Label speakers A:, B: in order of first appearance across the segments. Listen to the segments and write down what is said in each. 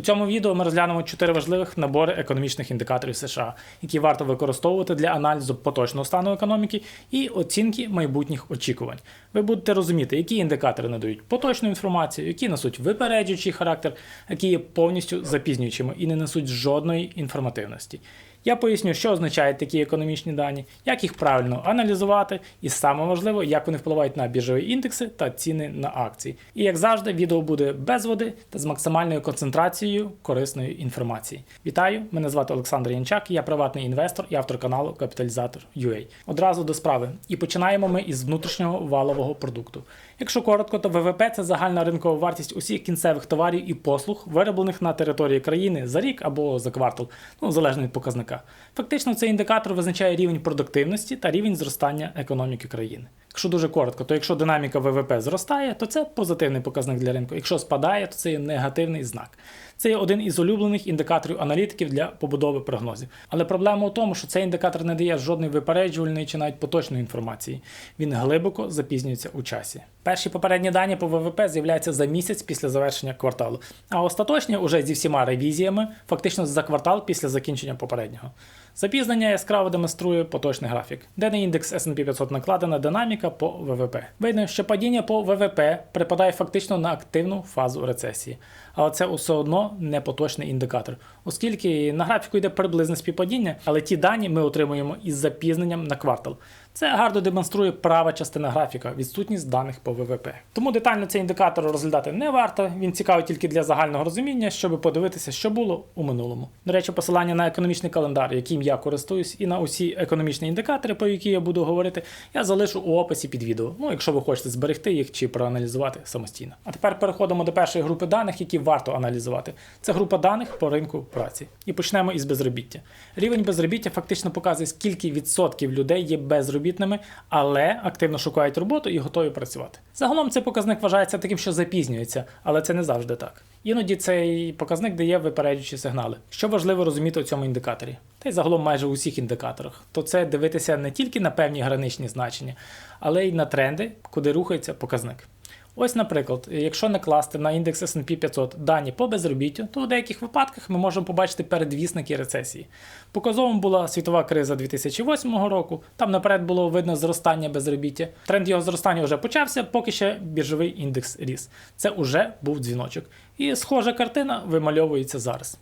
A: У цьому відео ми розглянемо чотири важливих набори економічних індикаторів США, які варто використовувати для аналізу поточного стану економіки і оцінки майбутніх очікувань. Ви будете розуміти, які індикатори надають поточну інформацію, які несуть випереджуючий характер, які є повністю запізнюючими і не несуть жодної інформативності. Я поясню, що означають такі економічні дані, як їх правильно аналізувати, і саме важливо, як вони впливають на біржові індекси та ціни на акції. І як завжди, відео буде без води та з максимальною концентрацією корисної інформації. Вітаю! Мене звати Олександр Янчак, я приватний інвестор і автор каналу Капіталізатор UA. Одразу до справи. І починаємо ми із внутрішнього валового продукту. Якщо коротко, то ВВП це загальна ринкова вартість усіх кінцевих товарів і послуг, вироблених на території країни за рік або за квартал, ну залежно від показника. Фактично, цей індикатор визначає рівень продуктивності та рівень зростання економіки країни. Якщо дуже коротко, то якщо динаміка ВВП зростає, то це позитивний показник для ринку. Якщо спадає, то це є негативний знак. Це є один із улюблених індикаторів аналітиків для побудови прогнозів. Але проблема у тому, що цей індикатор не дає жодної випереджувальної чи навіть поточної інформації. Він глибоко запізнюється у часі. Перші попередні дані по ВВП з'являються за місяць після завершення кварталу, а остаточні уже зі всіма ревізіями, фактично за квартал після закінчення попереднього. Запізнення яскраво демонструє поточний графік, де на індекс S&P 500 накладена динаміка по ВВП. Видно, що падіння по ВВП припадає фактично на активну фазу рецесії, але це все одно не поточний індикатор, оскільки на графіку йде приблизне співпадіння, але ті дані ми отримуємо із запізненням на квартал. Це гарно демонструє права частина графіка, відсутність даних по ВВП. Тому детально цей індикатор розглядати не варто. Він цікавий тільки для загального розуміння, щоб подивитися, що було у минулому. До речі, посилання на економічний календар, яким я користуюсь, і на усі економічні індикатори, про які я буду говорити, я залишу у описі під відео. Ну, якщо ви хочете зберегти їх чи проаналізувати самостійно. А тепер переходимо до першої групи даних, які варто аналізувати. Це група даних по ринку праці. І почнемо із безробіття. Рівень безробіття фактично показує, скільки відсотків людей є безробітними, але активно шукають роботу і готові працювати. Загалом цей показник вважається таким, що запізнюється, але це не завжди так. Іноді цей показник дає випереджуючі сигнали. Що важливо розуміти у цьому індикаторі, та й загалом майже у всіх індикаторах, то це дивитися не тільки на певні граничні значення, але й на тренди, куди рухається показник. Ось, наприклад, якщо накласти на індекс S&P 500 дані по безробіттю, то у деяких випадках ми можемо побачити передвісники рецесії. Показовим була світова криза 2008 року, там наперед було видно зростання безробіття. Тренд його зростання вже почався, поки ще біржовий індекс ріс. Це вже був дзвіночок. І схожа картина вимальовується зараз.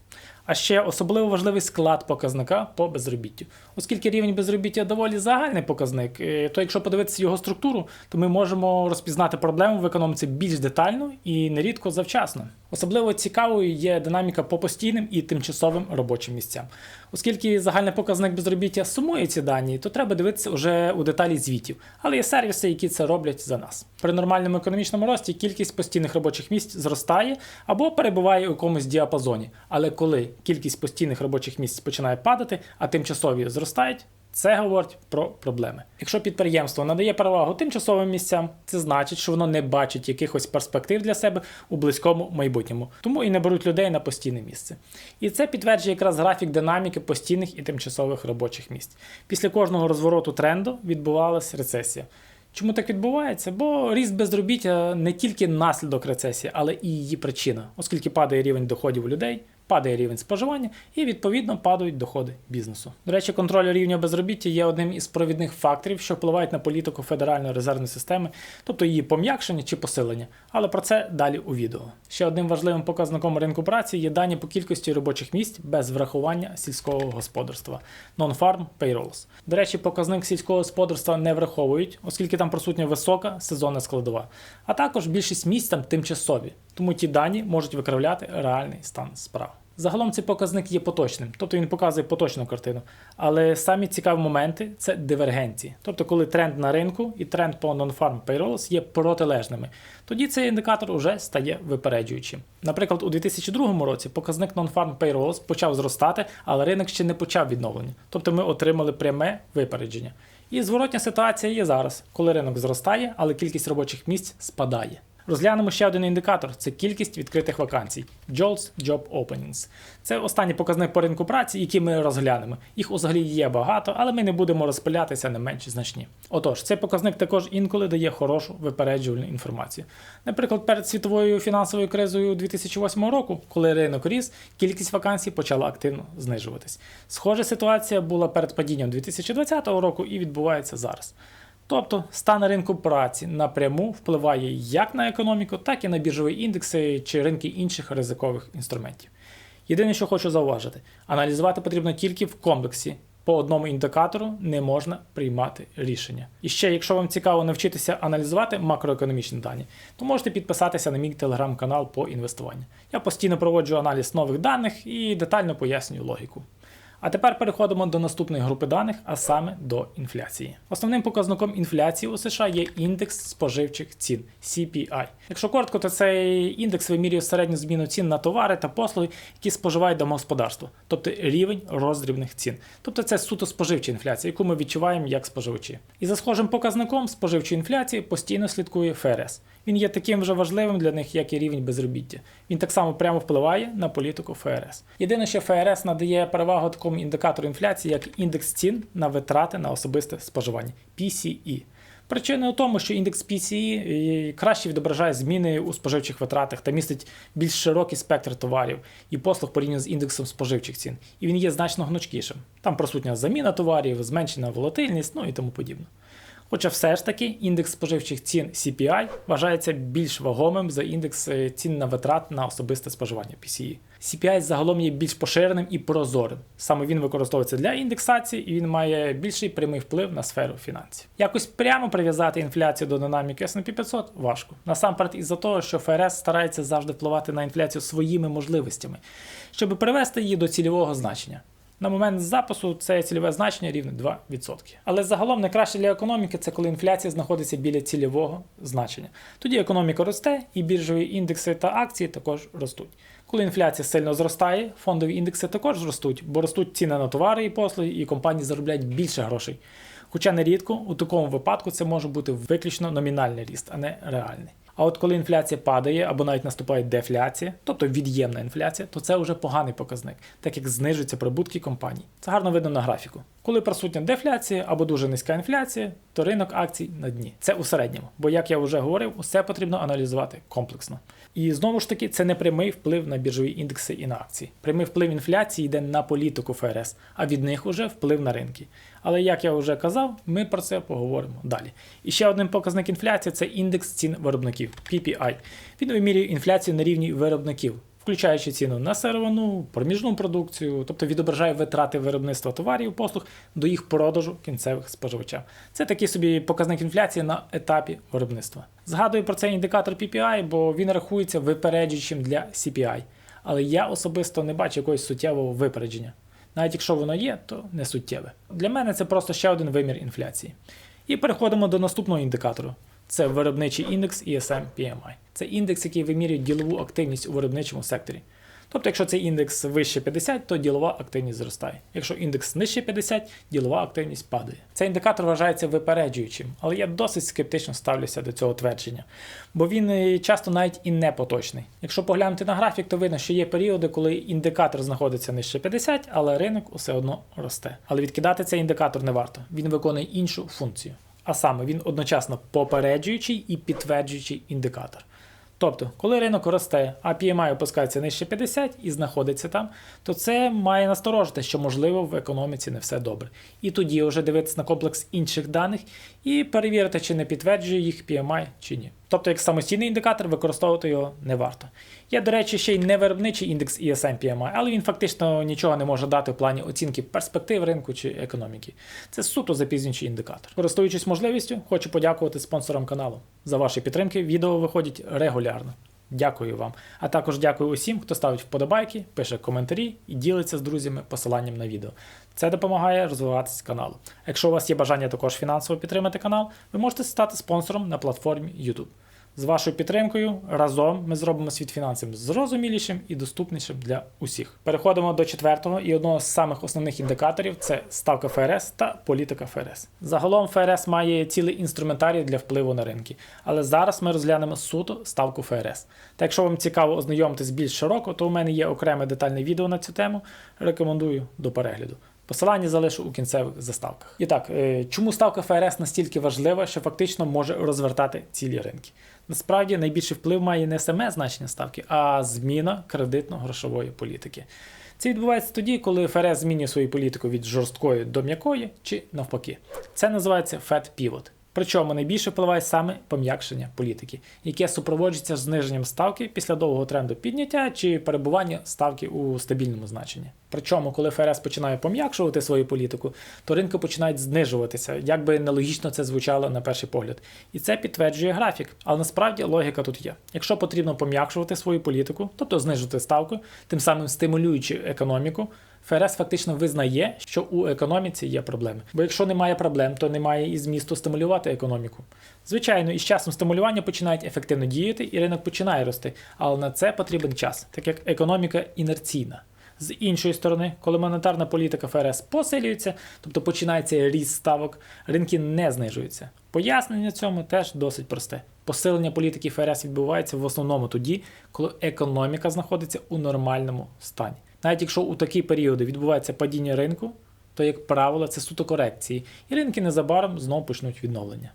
A: А ще особливо важливий склад показника по безробіттю. Оскільки рівень безробіття доволі загальний показник, е, то якщо подивитися його структуру, то ми можемо розпізнати проблему в економіці більш детально і нерідко завчасно. Особливо цікавою є динаміка по постійним і тимчасовим робочим місцям. Оскільки загальний показник безробіття сумує ці дані, то треба дивитися вже у деталі звітів, але є сервіси, які це роблять за нас. При нормальному економічному рості кількість постійних робочих місць зростає або перебуває у якомусь діапазоні. Але коли кількість постійних робочих місць починає падати, а тимчасові зростають, це говорить про проблеми. Якщо підприємство надає перевагу тимчасовим місцям, це значить, що воно не бачить якихось перспектив для себе у близькому майбутньому, тому і не беруть людей на постійне місце. І це підтверджує якраз графік динаміки постійних і тимчасових робочих місць. Після кожного розвороту тренду відбувалася рецесія. Чому так відбувається? Бо ріст безробіття не тільки наслідок рецесії, але і її причина, оскільки падає рівень доходів у людей, падає рівень споживання і відповідно падають доходи бізнесу. До речі, контроль рівня безробіття є одним із провідних факторів, що впливають на політику Федеральної резервної системи, тобто її пом'якшення чи посилення. Але про це далі у відео. Ще одним важливим показником ринку праці є дані по кількості робочих місць без врахування сільського господарства Non-Farm Payrolls. До речі, показник сільського господарства не враховують, оскільки там присутня висока сезонна складова. А також більшість місць там тимчасові, тому ті дані можуть викривляти реальний стан справ. Загалом цей показник є поточним, тобто він показує поточну картину. Але самі цікаві моменти це дивергенції. Тобто, коли тренд на ринку і тренд по non-farm payrolls є протилежними, тоді цей індикатор вже стає випереджуючим. Наприклад, у 2002 році показник non-farm payrolls почав зростати, але ринок ще не почав відновлення. Тобто ми отримали пряме випередження. І зворотня ситуація є зараз, коли ринок зростає, але кількість робочих місць спадає. Розглянемо ще один індикатор це кількість відкритих вакансій JOLTS Job Openings. Це останній показник по ринку праці, який ми розглянемо. Їх взагалі є багато, але ми не будемо розпилятися на менш значні. Отож, цей показник також інколи дає хорошу випереджувальну інформацію. Наприклад, перед світовою фінансовою кризою 2008 року, коли ринок ріс, кількість вакансій почала активно знижуватись. Схожа ситуація була перед падінням 2020 року і відбувається зараз. Тобто стан ринку праці напряму впливає як на економіку, так і на біржові індекси чи ринки інших ризикових інструментів. Єдине, що хочу зауважити, аналізувати потрібно тільки в комплексі. По одному індикатору не можна приймати рішення. І ще, якщо вам цікаво навчитися аналізувати макроекономічні дані, то можете підписатися на мій телеграм-канал по інвестуванню. Я постійно проводжу аналіз нових даних і детально пояснюю логіку. А тепер переходимо до наступної групи даних, а саме до інфляції. Основним показником інфляції у США є індекс споживчих цін CPI. Якщо коротко, то цей індекс вимірює середню зміну цін на товари та послуги, які споживають домогосподарство, тобто рівень роздрібних цін. Тобто це суто споживча інфляція, яку ми відчуваємо як споживачі. І за схожим показником споживчої інфляції постійно слідкує ФРС. Він є таким же важливим для них, як і рівень безробіття. Він так само прямо впливає на політику ФРС. Єдине, що ФРС надає перевагу такому індикатору інфляції, як індекс цін на витрати на особисте споживання PCE. Причина у тому, що індекс PCE краще відображає зміни у споживчих витратах та містить більш широкий спектр товарів і послуг порівняно з індексом споживчих цін. І він є значно гнучкішим. Там присутня заміна товарів, зменшена волатильність, ну і тому подібне. Хоча все ж таки індекс споживчих цін CPI вважається більш вагомим за індекс е, цін на витрат на особисте споживання PCE. CPI загалом є більш поширеним і прозорим. Саме він використовується для індексації і він має більший прямий вплив на сферу фінансів. Якось прямо прив'язати інфляцію до динаміки S&P 500 важко. Насамперед із-за того, що ФРС старається завжди впливати на інфляцію своїми можливостями, щоб привести її до цільового значення. На момент запису це цільове значення рівне 2%. Але загалом найкраще для економіки це коли інфляція знаходиться біля цільового значення. Тоді економіка росте і біржові індекси та акції також ростуть. Коли інфляція сильно зростає, фондові індекси також зростуть, бо ростуть ціни на товари і послуги, і компанії заробляють більше грошей. Хоча нерідко у такому випадку це може бути виключно номінальний ріст, а не реальний. А от коли інфляція падає або навіть наступає дефляція, тобто від'ємна інфляція, то це вже поганий показник, так як знижуються прибутки компаній. Це гарно видно на графіку. Коли присутня дефляція або дуже низька інфляція, то ринок акцій на дні. Це у середньому. Бо, як я вже говорив, усе потрібно аналізувати комплексно. І знову ж таки, це не прямий вплив на біржові індекси і на акції. Прямий вплив інфляції йде на політику ФРС, а від них уже вплив на ринки. Але як я вже казав, ми про це поговоримо далі. І ще один показник інфляції це індекс цін виробників PPI. Він вимірює інфляцію на рівні виробників включаючи ціну на сировину, проміжну продукцію, тобто відображає витрати виробництва товарів, послуг до їх продажу кінцевих споживачам. Це такий собі показник інфляції на етапі виробництва. Згадую про цей індикатор PPI, бо він рахується випереджуючим для CPI. Але я особисто не бачу якогось суттєвого випередження. Навіть якщо воно є, то не суттєве. Для мене це просто ще один вимір інфляції. І переходимо до наступного індикатору це виробничий індекс ESM PMI. Це індекс, який вимірює ділову активність у виробничому секторі. Тобто, якщо цей індекс вище 50, то ділова активність зростає. Якщо індекс нижче 50, ділова активність падає. Цей індикатор вважається випереджуючим, але я досить скептично ставлюся до цього твердження, бо він е, часто навіть і не поточний. Якщо поглянути на графік, то видно, що є періоди, коли індикатор знаходиться нижче 50, але ринок усе одно росте. Але відкидати цей індикатор не варто. Він виконує іншу функцію. А саме він одночасно попереджуючий і підтверджуючий індикатор. Тобто, коли ринок росте, а PMI опускається нижче 50 і знаходиться там, то це має насторожити, що можливо в економіці не все добре. І тоді вже дивитися на комплекс інших даних і перевірити, чи не підтверджує їх PMI чи ні. Тобто, як самостійний індикатор, використовувати його не варто. Є, до речі, ще й невиробничий індекс ESM PMI, але він фактично нічого не може дати в плані оцінки перспектив ринку чи економіки. Це суто запізнюючий індикатор. Користуючись можливістю, хочу подякувати спонсорам каналу. За ваші підтримки відео виходять регулярно. Дякую вам. А також дякую усім, хто ставить вподобайки, пише коментарі і ділиться з друзями посиланням на відео. Це допомагає розвиватися каналу. Якщо у вас є бажання також фінансово підтримати канал, ви можете стати спонсором на платформі YouTube. З вашою підтримкою разом ми зробимо світ фінансовим зрозумілішим і доступнішим для усіх. Переходимо до четвертого і одного з самих основних індикаторів це ставка ФРС та політика ФРС. Загалом ФРС має цілий інструментарій для впливу на ринки, але зараз ми розглянемо суто ставку ФРС. Та якщо вам цікаво ознайомитись більш широко, то у мене є окреме детальне відео на цю тему. Рекомендую до перегляду. Посилання залишу у кінцевих заставках. І так, е, чому ставка ФРС настільки важлива, що фактично може розвертати цілі ринки? Насправді найбільший вплив має не саме значення ставки, а зміна кредитно-грошової політики. Це відбувається тоді, коли ФРС змінює свою політику від жорсткої до м'якої чи навпаки. Це називається Fed Pivot. Причому найбільше впливає саме пом'якшення політики, яке супроводжується зниженням ставки після довгого тренду підняття чи перебування ставки у стабільному значенні. Причому, коли ФРС починає пом'якшувати свою політику, то ринки починають знижуватися, як би нелогічно це звучало на перший погляд. І це підтверджує графік. Але насправді логіка тут є. Якщо потрібно пом'якшувати свою політику, тобто знижувати ставку, тим самим стимулюючи економіку, ФРС фактично визнає, що у економіці є проблеми. Бо якщо немає проблем, то немає і змісту стимулювати економіку. Звичайно, із часом стимулювання починають ефективно діяти, і ринок починає рости, але на це потрібен час, так як економіка інерційна. З іншої сторони, коли монетарна політика ФРС посилюється, тобто починається ріст ставок, ринки не знижуються. Пояснення цьому теж досить просте. Посилення політики ФРС відбувається в основному тоді, коли економіка знаходиться у нормальному стані. Навіть якщо у такі періоди відбувається падіння ринку, то, як правило, це суто корекції, і ринки незабаром знову почнуть відновлення.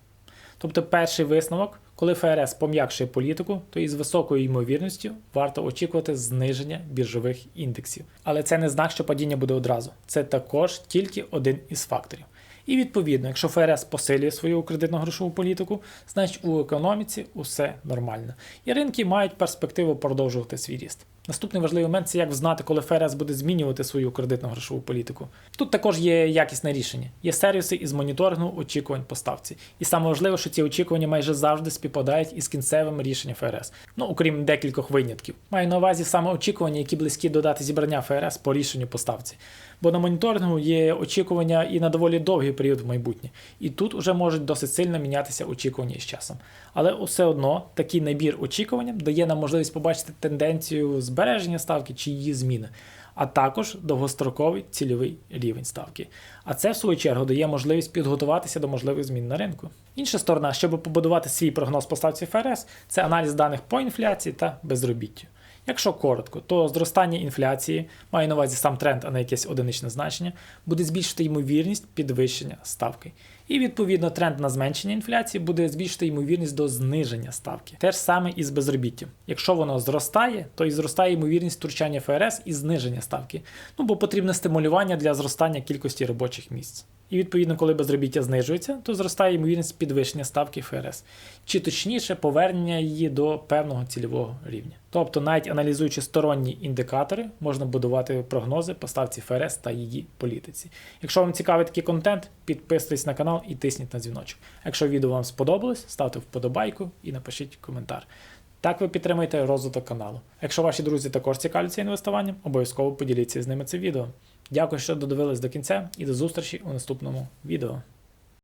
A: Тобто, перший висновок, коли ФРС пом'якшує політику, то із високою ймовірністю варто очікувати зниження біржових індексів. Але це не знак, що падіння буде одразу. Це також тільки один із факторів. І відповідно, якщо ФРС посилює свою кредитно-грошову політику, значить у економіці усе нормально. І ринки мають перспективу продовжувати свій ріст. Наступний важливий момент це як знати, коли ФРС буде змінювати свою кредитно-грошову політику. Тут також є якісне рішення. Є сервіси із моніторингу очікувань по ставці. І саме важливо, що ці очікування майже завжди співпадають із кінцевим рішенням ФРС. Ну, окрім декількох винятків. Маю на увазі саме очікування, які близькі до дати зібрання ФРС по рішенню по ставці. Бо на моніторингу є очікування і на доволі довгий період в майбутнє. І тут уже можуть досить сильно мінятися очікування із часом. Але все одно такий набір очікувань дає нам можливість побачити тенденцію збереження ставки чи її зміни, а також довгостроковий цільовий рівень ставки. А це, в свою чергу, дає можливість підготуватися до можливих змін на ринку. Інша сторона, щоб побудувати свій прогноз по ставці ФРС, це аналіз даних по інфляції та безробіттю. Якщо коротко, то зростання інфляції, маю на увазі сам тренд, а не якесь одиничне значення, буде збільшити ймовірність підвищення ставки. І відповідно тренд на зменшення інфляції буде збільшити ймовірність до зниження ставки. Те ж саме і з безробіттям. Якщо воно зростає, то і зростає ймовірність втручання ФРС і зниження ставки. Ну бо потрібне стимулювання для зростання кількості робочих місць. І відповідно, коли безробіття знижується, то зростає ймовірність підвищення ставки ФРС, чи точніше повернення її до певного цільового рівня. Тобто, навіть аналізуючи сторонні індикатори, можна будувати прогнози по ставці ФРС та її політиці. Якщо вам цікавий такий контент, підписуйтесь на канал і тисніть на дзвіночок. Якщо відео вам сподобалось, ставте вподобайку і напишіть коментар. Так ви підтримуєте розвиток каналу. Якщо ваші друзі також цікавляться інвестуванням, обов'язково поділіться з ними це відео. Дякую, що додивились до кінця, і до зустрічі у наступному відео.